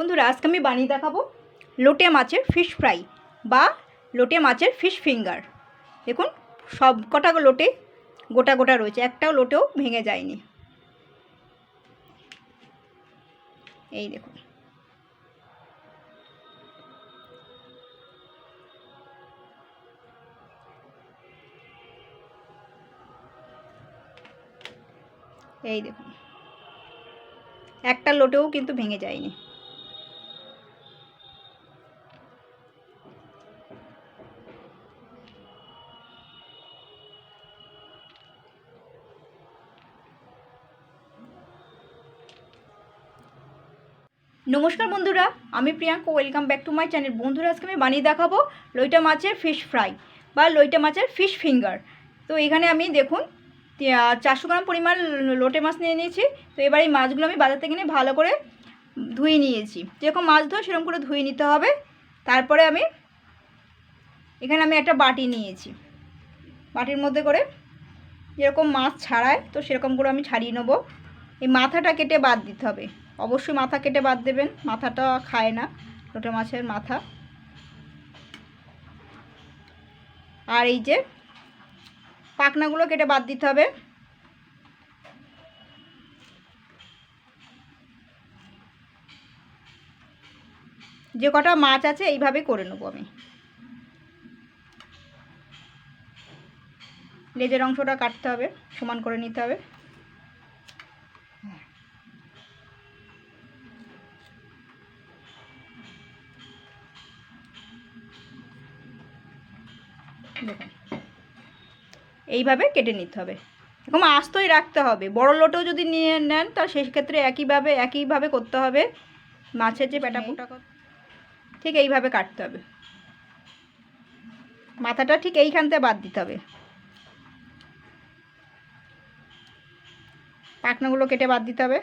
বন্ধুরা, আজকে আমি বানিয়ে দেখাবো লোটে মাছের ফিশ ফ্রাই বা লোটে মাছের ফিশ ফিঙ্গার দেখুন, সব কটা লোটে গোটা গোটা রয়েছে, একটাও লোটেও ভেঙে যায়নি। এই দেখুন। এই দেখুন। একটা লোটেও কিন্তু ভেঙে যায়নি। নমস্কার বন্ধুরা, আমি Priyanka welcome back to my channel বন্ধুরা, আজকে আমি বানিয়ে দেখাবো লইটা মাছের ফিশ ফ্রাই বা লইটা মাছের ফিশ ফিঙ্গার তো এখানে আমি দেখুন চারশো গ্রাম পরিমাণ লোটে মাছ নিয়ে নিয়েছি। তো এবার এই মাছগুলো আমি বাজার থেকে নিয়ে ভালো করে ধুয়ে নিয়েছি। যেরকম মাছ ধোয়, সেরকম করে ধুয়ে নিতে হবে। তারপরে আমি এখানে আমি একটা বাটি নিয়েছি। বাটির মধ্যে করে যেরকম মাছ ছাড়ায়, তো সেরকম করে আমি ছাড়িয়ে নেব। এই মাথাটা কেটে বাদ দিতে হবে। অবশ্যই মাথা কেটে বাদ দেবেন, মাথাটা খায় না, লোটে মাছের মাথা। আর এই যে পাখনাগুলো কেটে বাদ দিতে হবে। যে কটা মাছ আছে এইভাবে করে নেব আমি। লেজের অংশটা কাটতে হবে, সমান করে নিতে হবে। দেখুন। এইভাবে কেটে নিতে হবে। এরকম আস্তই রাখতে হবে। বড় লোটেও যদি নিয়ে নেন তার সেক্ষেত্রে একইভাবে একইভাবে করতে হবে। মাছের যে পেটা পোটা ঠিক এইভাবে কাটতে হবে। মাথাটা ঠিক এইখানতে বাদ দিতে হবে। পাখনাগুলো কেটে বাদ দিতে হবে।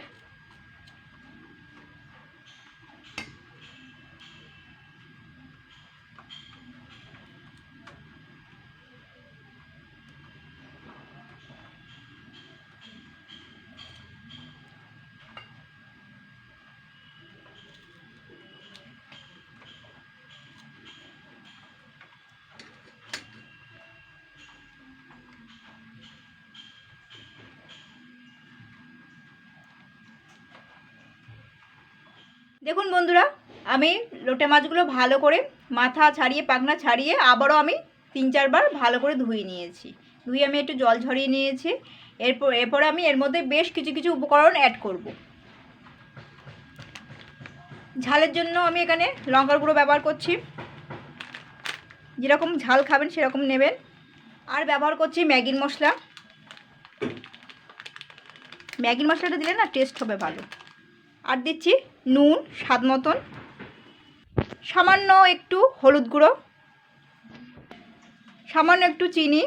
দেখুন বন্ধুরা, আমি লোটে মাছগুলো ভালো করে মাথা ছাড়িয়ে পাখনা ছাড়িয়ে আবারও আমি তিন চারবার ভালো করে ধুয়ে নিয়েছি। ধুয়ে আমি একটু জল ঝরিয়ে নিয়েছি। এরপর, এরপরে আমি এর মধ্যে বেশ কিছু কিছু উপকরণ অ্যাড করব। ঝালের জন্য আমি এখানে লঙ্কার গুঁড়ো ব্যবহার করছি। যেরকম ঝাল খাবেন সেরকম নেবেন। আর ব্যবহার করছি ম্যাগির মশলা। ম্যাগির মশলাটা দিলে না টেস্ট হবে ভালো। আর দিচ্ছি নুন, স্বাদ মতন। সামান্য একটু হলুদ গুঁড়ো। সামান্য একটু চিনি।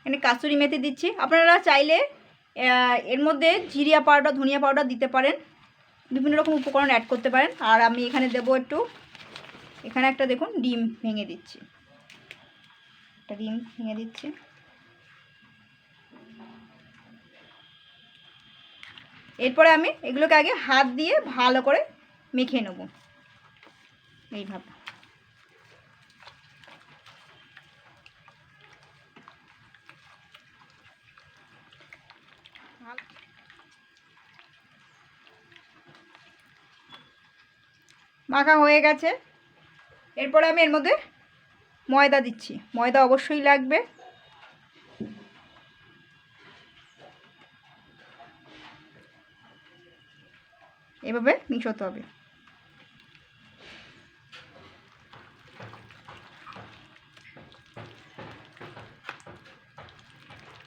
এখানে কাসুরি মেথি দিচ্ছি। আপনারা চাইলে এর মধ্যে জিরিয়া পাউডার, ধনিয়া পাউডার দিতে পারেন। বিভিন্ন রকম উপকরণ অ্যাড করতে পারেন। আর আমি এখানে দেবো একটু, এখানে একটা দেখুন, ডিম ভেঙে দিচ্ছি। একটা ডিম ভেঙে দিচ্ছি। এরপরে আমি এগুলোকে আগে হাত দিয়ে ভালো করে মেখে নেব। এইভাবে মাখা হয়ে গেছে। এরপরে আমি এর মধ্যে ময়দা দিচ্ছি। ময়দা অবশ্যই লাগবে। এভাবে মিশোতে হবে।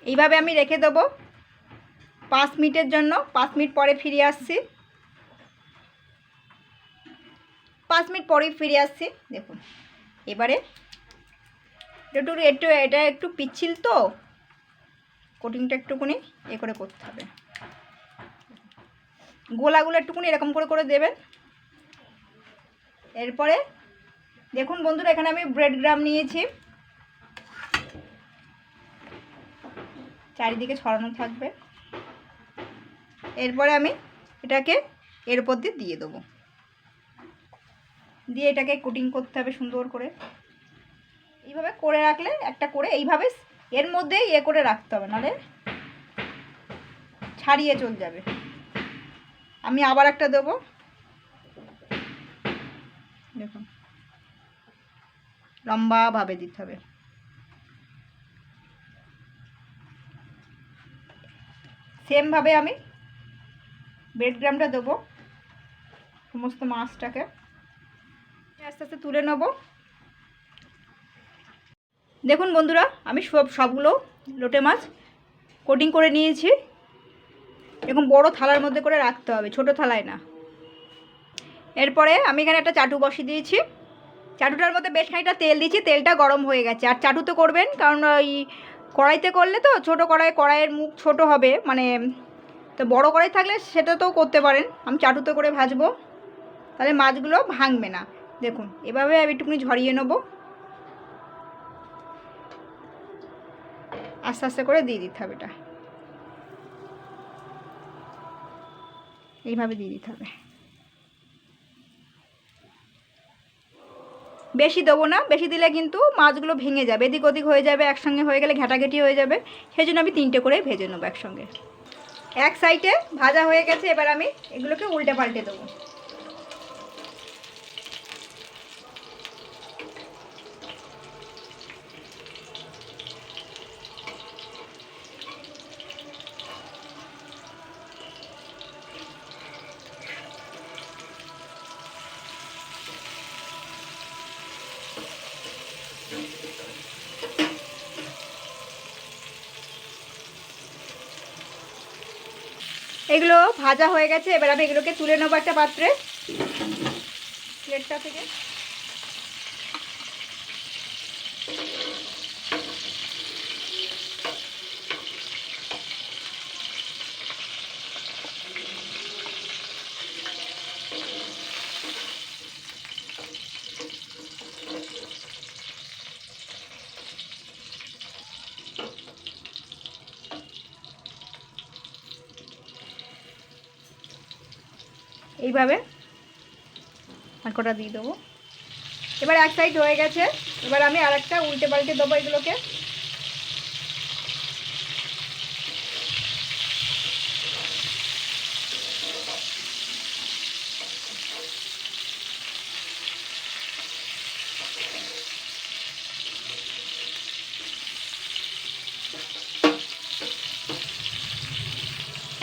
এইভাবে আমি রেখে দেবো। পাঁচ মিনিটের জন্য, পাঁচ মিনিট পরে ফিরে আসছি। পাঁচ মিনিট পরেই ফিরে আসছি, দেখুন। এবারে একটু একটু, এটা একটু পিচ্ছিল তো কোটিংটা একটুকুনি এ করে করতে হবে। গোলাগুলো একটুকুনি এরকম করে করে দেবেন। এরপরে দেখুন বন্ধুরা, এখানে আমি ব্রেড গ্রাম নিয়েছি। চারিদিকে ছড়ানো থাকবে। এরপরে আমি এটাকে এর উপর দিয়ে দিয়ে দেবো। দিয়ে এটাকে কোটিং করতে হবে সুন্দর করে। এইভাবে করে রাখলে, একটা করে এইভাবে এর মধ্যেই এ করে রাখতে হবে, নাহলে ছাড়িয়ে চল যাবে। আমি আবার একটা দেবো। দেখুন। লম্বাভাবে দিতে হবে। সেমভাবে আমি ব্রেড গ্রামটা দেবো, সমস্ত মাছটাকে। আস্তে আস্তে তুলে নেব। দেখুন বন্ধুরা, আমি সব সবগুলো লোটে মাছ কোটিং করে নিয়েছি। এরকম বড় থালার মধ্যে করে রাখতে হবে, ছোট থালায় না। এরপরে আমি এখানে একটা চাটু বসিয়ে দিয়েছি। চাটুটার মধ্যে বেশ খানিকটা তেল দিয়েছি, তেলটা গরম হয়ে গেছে। আর চাটু তো করবেন, কারণ ওই কড়াইতে করলে তো ছোট কড়াই, কড়াইয়ের মুখ ছোট হবে মানে তো বড় কড়াই থাকলে সেটা তো করতে পারেন। আমি চাটুতে করে ভাজবো, তাহলে মাছগুলো ভাঙবে না। দেখুন, এভাবে আমি একটুখানি ঝরিয়ে নেব। আস্তে আস্তে করে দিয়ে দিতে হবে এটা। এইভাবে দিয়ে দিতে হবে। বেশি দেবো না, বেশি দিলে কিন্তু মাছগুলো ভেঙে যাবে, এদিক ওদিক হয়ে যাবে, একসঙ্গে হয়ে গেলে ঘেঁটাঘেঁটি হয়ে যাবে। সেই জন্য আমি তিনটে করে ভেজে নেব একসঙ্গে। এক সাইডে ভাজা হয়ে গেছে, এবার আমি এগুলোকে উল্টে পাল্টে দেবো। এগুলো ভাজা হয়ে গেছে এবার আমি এগুলোকে তুলে নেব একটা পাত্রে। প্লেটটা থেকে। এইভাবে আর কটা দিয়ে দেবো। এবার এক সাইড হয়ে গেছে। এবার আমি আর একটা উল্টে পাল্টে দেবো এগুলোকে।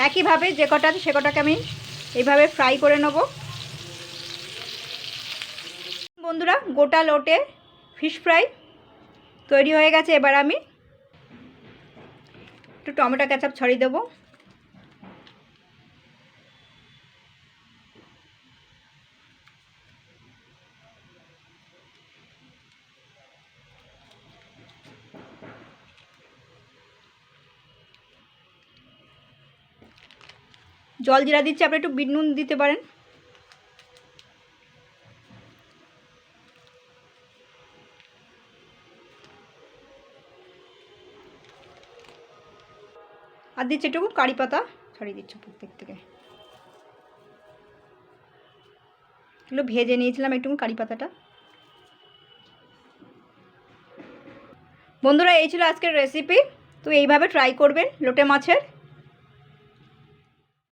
একইভাবে যে কটা আছে সে কটাকে আমি এইভাবে ফ্রাই করে নেব। বন্ধুরা, গোটা লোটে ফিশ ফ্রাই তৈরি হয়ে গেছে। এবার আমি একটু টমেটো ক্যাচাপ ছড়িয়ে দেবো। জল জিরা দিচ্ছি, আপনি একটু বিট নুন দিতে পারেন। আর দিচ্ছি একটু কারি পাতা, ছড়িয়ে দিচ্ছি প্রত্যেক থেকে। এগুলো ভেজে নিয়েছিলাম একটু কারি পাতাটা। বন্ধুরা, এই ছিল আজকের রেসিপি তো এইভাবে ট্রাই করবেন লোটে মাছের।